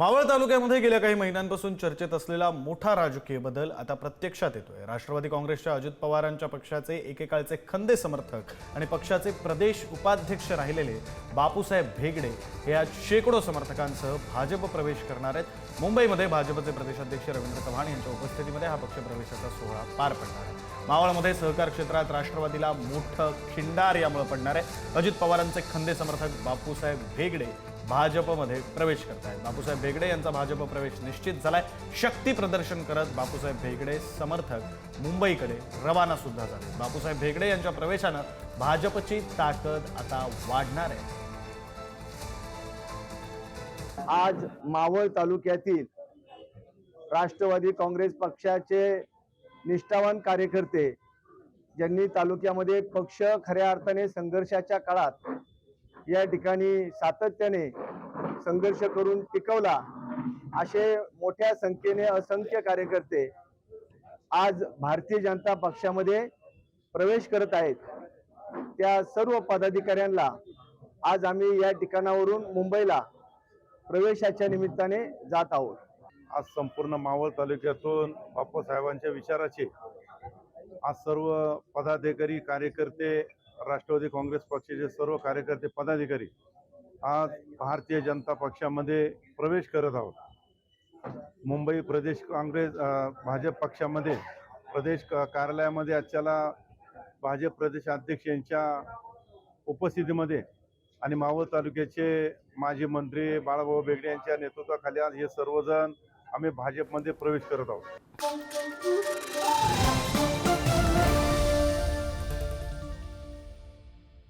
मावळ तालुक्यामध्ये गेल्या काही महिन्यांपासून चर्चेत असलेला मोठा राजकीय बदल आता प्रत्यक्षात येतोय. राष्ट्रवादी काँग्रेसच्या अजित पवारांच्या पक्षाचे एकेकाळचे खंदे समर्थक आणि पक्षाचे प्रदेश उपाध्यक्ष राहिलेले बापूसाहेब भेगडे हे आज शेकडो समर्थकांसह भाजप प्रवेश करणार आहेत. मुंबईमध्ये भाजपचे प्रदेशाध्यक्ष रवींद्र चव्हाण यांच्या उपस्थितीमध्ये हा पक्ष प्रवेशाचा सोहळा पार पडणार आहे. मावळमध्ये सहकार क्षेत्रात राष्ट्रवादीला मोठं खिंडार यामुळे पडणार आहे. अजित पवारांचे खंदे समर्थक बापूसाहेब भेगडे भाजपमध्ये प्रवेश करत आहेत बापूसाहेब भेगडे यांचा भाजप प्रवेश निश्चित झालाय. शक्ती प्रदर्शन करत बापूसाहेब भेगडे समर्थक मुंबईकडे रवाना सुद्धा झाले. बापूसाहेब भेगडे यांच्या प्रवेशानं भाजपची ताकद आता वाढणार आहे. आज मावळ तालुक्यातील राष्ट्रवादी काँग्रेस पक्षाचे निष्ठावान कार्यकर्ते ज्यांनी तालुक्यामध्ये पक्ष खऱ्या अर्थाने संघर्षाच्या काळात या ठिकाणी सातत्याने संघर्ष करून टिकवला असे मोठ्या संख्येने असंख्य कार्यकर्ते आज भारतीय जनता पक्षामध्ये प्रवेश करत आहेत. त्या सर्व पदाधिकाऱ्यांना आज आम्ही या ठिकाणावरून मुंबईला प्रवेशाच्या निमित्ताने जात आहोत. आज संपूर्ण मावळ तालुक्यातून बाप्पासाहेबांच्या विचाराचे आज सर्व पदाधिकारी कार्यकर्ते राष्ट्रवादी काँग्रेस पक्षाचे सर्व कार्यकर्ते पदाधिकारी आज भारतीय जनता पक्षामध्ये प्रवेश करत आहोत. मुंबई प्रदेश काँग्रेस भाजप पक्षामध्ये प्रदेश क- कार्यालयामध्ये आजच्याला भाजप प्रदेशाध्यक्ष यांच्या उपस्थितीमध्ये आणि मावळ तालुक्याचे माजी मंत्री बाळाभाऊ बेगडे यांच्या नेतृत्वाखाली आज हे सर्वजण आम्ही भाजपमध्ये प्रवेश करत आहोत.